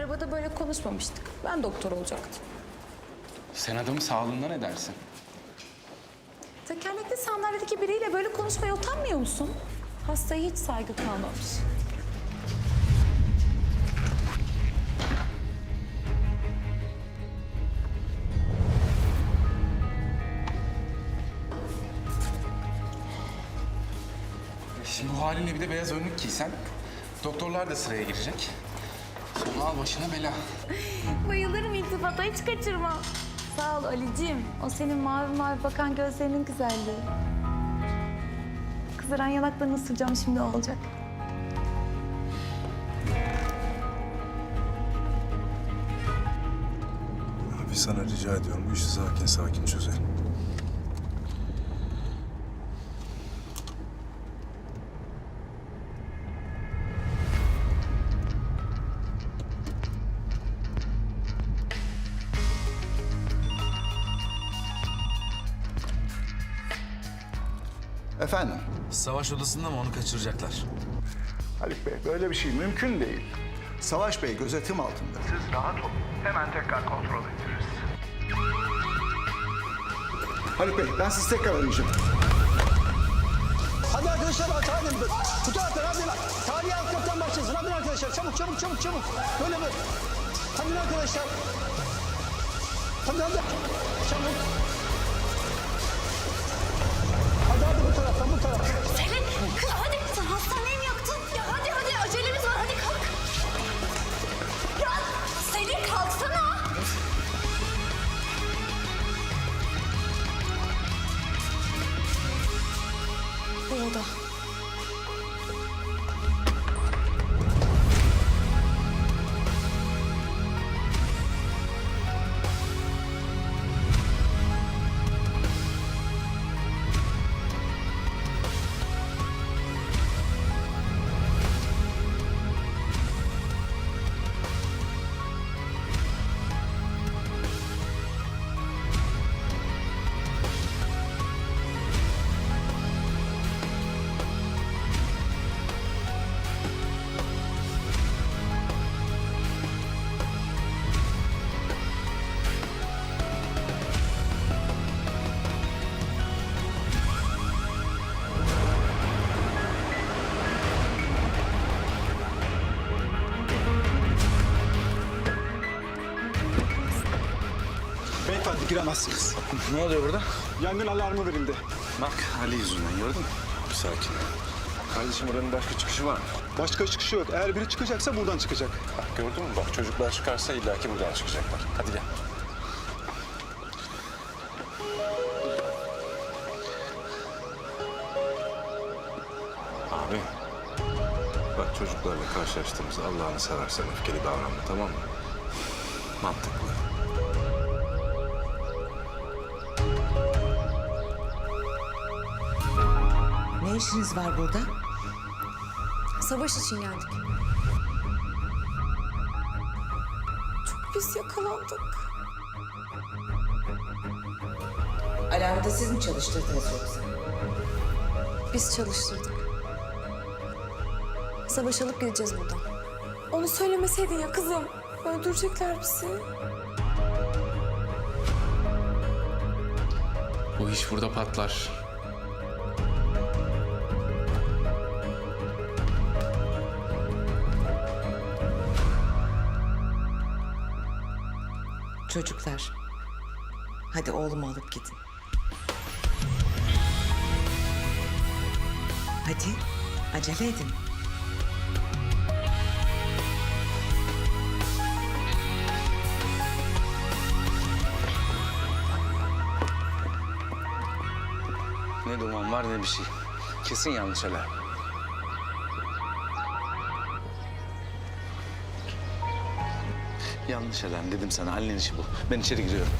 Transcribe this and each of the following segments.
Arabada böyle konuşmamıştık. Ben doktor olacaktım. Sen adamın sağlığından ne dersin? Tekerlekli sandalyedeki biriyle böyle konuşmaya utanmıyor musun? Hastaya hiç saygı kalmamış. Şimdi bu halinle bir de beyaz önlük giysen, doktorlar da sıraya girecek. Al başına bela. Bayılırım iltifata hiç kaçırma. Sağ ol Ali'ciğim. O senin mavi mavi bakan gözlerinin güzelliği. Kızaran yanaklarını ısıracağım şimdi olacak. Abi sana rica ediyorum bu işi sakin sakin çözelim. Efendim? Savaş odasında mı onu kaçıracaklar? Haluk Bey böyle bir şey mümkün değil. Savaş Bey gözetim altında. Siz rahat olun. Hemen tekrar kontrol ederiz. Haluk Bey ben sizi tekrar arayacağım. Hadi arkadaşlar aç hadi. Bu taraftan hadi lan. Tarihi alt kattan başlasın. Hadi arkadaşlar çabuk çabuk çabuk çabuk. Böyle böyle. Hadi arkadaşlar. Hadi hadi. Çabuk. Selin, kız hadi sen hastaneyi mi yaktın? Giremezsiniz. Ne oluyor burada? Yangın alarmı verildi. Bak Ali yüzünden gördün mü? Bir sakin. Kardeşim oranın başka çıkışı var mı? Başka çıkışı yok. Eğer biri çıkacaksa buradan çıkacak. Bak gördün mü? Bak çocuklar çıkarsa illaki buradan çıkacaklar. Hadi gel. Abi. Bak çocuklarla karşılaştığımızda Allah'ını seversen öfkeli davranma tamam mı? Mantıklı. Ne işiniz var burada? Savaş için geldik. Çok pis yakalandık. Alarmı da siz mi çalıştırdınız yoksa? Biz çalıştırdık. Savaş alıp gideceğiz buradan. Onu söylemeseydin ya kızım. Öldürecekler bizi. Bu iş burada patlar. Çocuklar. Hadi oğlumu alıp gidin. Hadi acele edin. Ne duman var ne bir şey. Kesin yanlış alarm. Yanlış alarm dedim sana. Halil'in işi bu. Ben içeri giriyorum.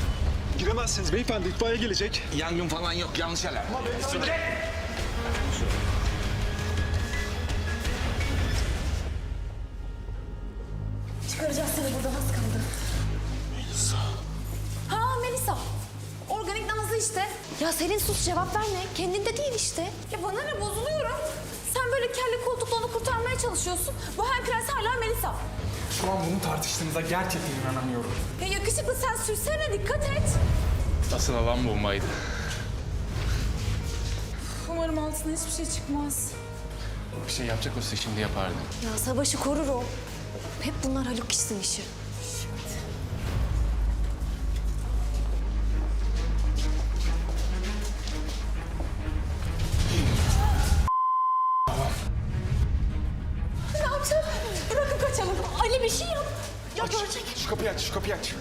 Giremezsiniz beyefendi. itfaiye gelecek. Yangın falan yok. Yanlış alarm. Çıkaracağız seni buradan az kaldı. Melisa. Ha Melisa. Organik namazı işte. Ya Selin sus cevap verme. Kendinde değil işte. Ya bana ne bozuluyorum. Sen böyle kelle koltukla onu kurtarmaya çalışıyorsun. Bu hem prens hala Melisa. Şu an bunu tartıştığınıza gerçekten inanamıyorum. Ya yakışıklı sen sürsene dikkat et. Asıl alan bombaydı. Umarım altına hiçbir şey çıkmaz. Bir şey yapacak olsa şimdi yapardı. Ya savaşı korur o. Hep bunlar Haluk işsin işi. Bir şey yap. Ya görecek. Şu kapıyı aç, şu kapıyı aç.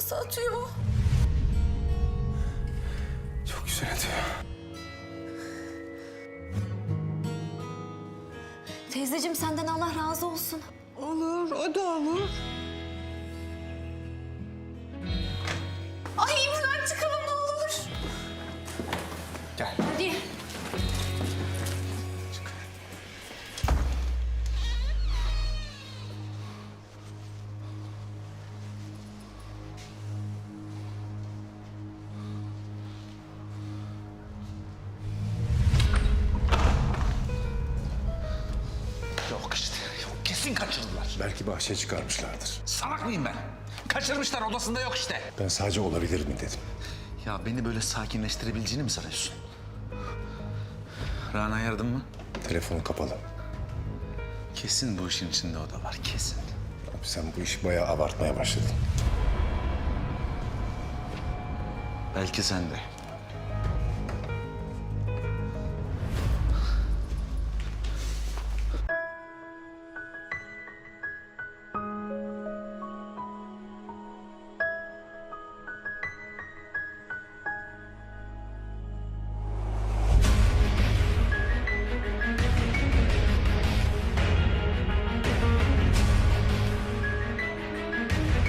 Nasıl atıyor. Çok güzel atıyor. Teyzeciğim senden Allah razı olsun. Olur, o da olur. Belki bahçeye çıkarmışlardır. Salak mıyım ben? Kaçırmışlar odasında yok işte. Ben sadece olabilir mi dedim. Ya beni böyle sakinleştirebileceğini mi sanıyorsun? Rana yardım mı? Telefon kapalı. Kesin bu işin içinde o da var kesin. Abi sen bu işi bayağı abartmaya başladın. Belki sen de.